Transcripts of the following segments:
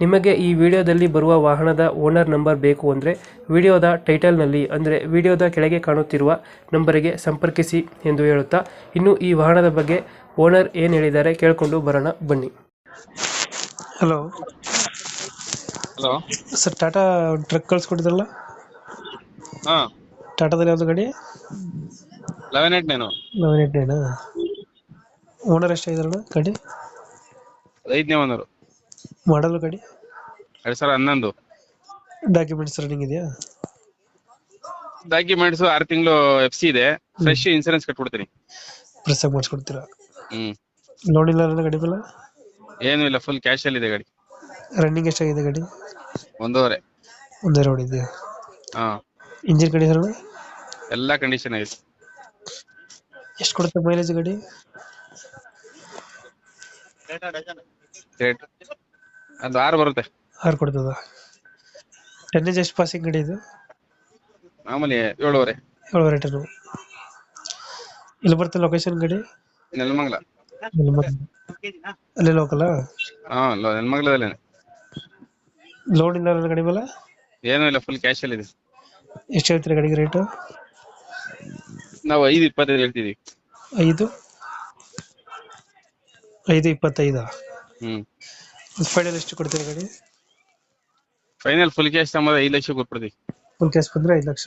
ನಿಮಗೆ ಈ ವಿಡಿಯೋದಲ್ಲಿ ಬರುವ ವಾಹನದ ಓನರ್ ನಂಬರ್ ಬೇಕು ಅಂದರೆ ವಿಡಿಯೋದ ಟೈಟಲ್ನಲ್ಲಿ ಅಂದರೆ ವಿಡಿಯೋದ ಕೆಳಗೆ ಕಾಣುತ್ತಿರುವ ನಂಬರಿಗೆ ಸಂಪರ್ಕಿಸಿ ಎಂದು ಹೇಳುತ್ತಾ ಇನ್ನು ಈ ವಾಹನದ ಬಗ್ಗೆ ಓನರ್ ಏನು ಹೇಳಿದ್ದಾರೆ ಕೇಳಿಕೊಂಡು ಬರೋಣ ಬನ್ನಿ. Hello. Hello. Sir Tata truck ಕಳ್ಸ್ಕೊಟ್ಟಿದ್ರಲ್ಲ? ಹಾ. ಟಾಟಾದಲ್ಲಿ ಯಾವುದು ಗಾಡಿ? Eleven eight nine. Eleven eight Naina? Owner ಎಷ್ಟಾಗಿದಾರಣ ಗಾಡಿ? ಐದನೇ ಒಂದರು ಮಾಡಲು ಗಾಡಿ ಎರಡ್ ಸಾವಿರ ಹನ್ನೊಂದು. ಡಾಕ್ಯುಮೆಂಟ್ಸ್ ರನ್ನಿಂಗ್ ಇದೆಯಾ? ಡಾಕ್ಯುಮೆಂಟ್ಸ್ ಆರು ತಿಂಗಳು ಎಫ್ ಸಿ ಇದೆ. ಫ್ರೆಶ್ ಇನ್ಸೂರೆನ್ಸ್ ಕಟ್ಬಿಡ್ತೀನಿ. ಪ್ರೆಸ್ ಆಗಿ ಮಾಡಿಸ್ಕೊಡ್ತೀರಾ? ಹ್ಮ್. ಲೋನ್ ಇಲ್ಲ ನನ್ನ ಗಾಡಿ ಮೇಲೆ ಏನೂ ಇಲ್ಲ ಫುಲ್ ಕ್ಯಾಶ್ ಅಲ್ಲಿ ಇದೆ ಗಾಡಿ. ರನ್ನಿಂಗ್ ಎಷ್ಟಾಗಿದೆ ಗಾಡಿ? ಒಂದೂವರೆ. ಒಂದೇ ರೋಡ್ ಇದೆಯಾ ಹಾ ಇಂಜಿನ್ ಸರ್ ಎಲ್ಲ ಕಂಡೀಷನ್ ಆಗಿದೆ. ಎಷ್ಟು ಕೊಡುತ್ತೆ ಮೈಲೇಜ್ ಗಾಡಿ? ಅದು ಆರು ಬರುತ್ತೆ. ಆರು ಕೊಡ್ತದ? ಟೆನ್ನೇಜ್ ಎಷ್ಟು ಪಾಸಿಂಗ್ ಗಾಡಿ ಇದು? ಮಾಮೂಲಿ ಏಳುವರೆ. ಏಳುವರೆ ಟನ್. ಇಲ್ಲಿ ಬರುತ್ತೆ ಲೊಕೇಶನ್ ಗಾಡಿ? ನೆಲಮಂಗಲ. ಅಲ್ಲೇ ಲೋಕಲ್ ಹಾ ನೆಲಮಂಗಲದಲ್ಲೇ ಲೋನ್ ಇಲ್ಲ ನನ್ನ ಗಾಡಿ ಮೇಲೆ? ಏನೂ ಇಲ್ಲ ಫುಲ್ ಕ್ಯಾಶ್ ಅಲ್ಲಿ ಇದೆ. ಎಷ್ಟು ಹೇಳ್ತೀರಾ ಗಡಿಗೆ ರೇಟು ನಾವು ಐದು ಇಪ್ಪತ್ತೈದು ಹೇಳ್ತೀವಿ ಐದು? ಐದು ಇಪ್ಪತ್ತೈದು? ಹ್ಮ್. ಫೈನಲ್ ಎಷ್ಟು ಕೊಡ್ತೀರಾ ಗಾಡಿ? ಫೈನಲ್ ಫುಲ್ ಕ್ಯಾಶ್ ತಗೊಂಬ ಐದು ಲಕ್ಷ ಕೊಟ್ಬಿಡ್ತೀವಿ. ಫುಲ್ ಕ್ಯಾಶ್ ಬಂದ್ರೆ ಐದು ಲಕ್ಷ.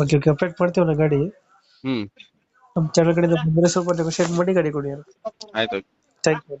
ಓಕೆ ಓಕೆ ಅಪ್ಡೇಟ್ ಮಾಡ್ತೀವಲ್ಲ ಗಾಡಿ? ಹ್ಮ್. ನಮ್ಮ ಚಾನಲ್ ಕಡೆಯಿಂದ ಬಂದರೆ ಸ್ವಲ್ಪ ನೆಗೋಷಿಯೇಟ್ ಮಾಡಿ ಗಾಡಿ ಕೊಡಿ ಆಯ್ತು. Thank you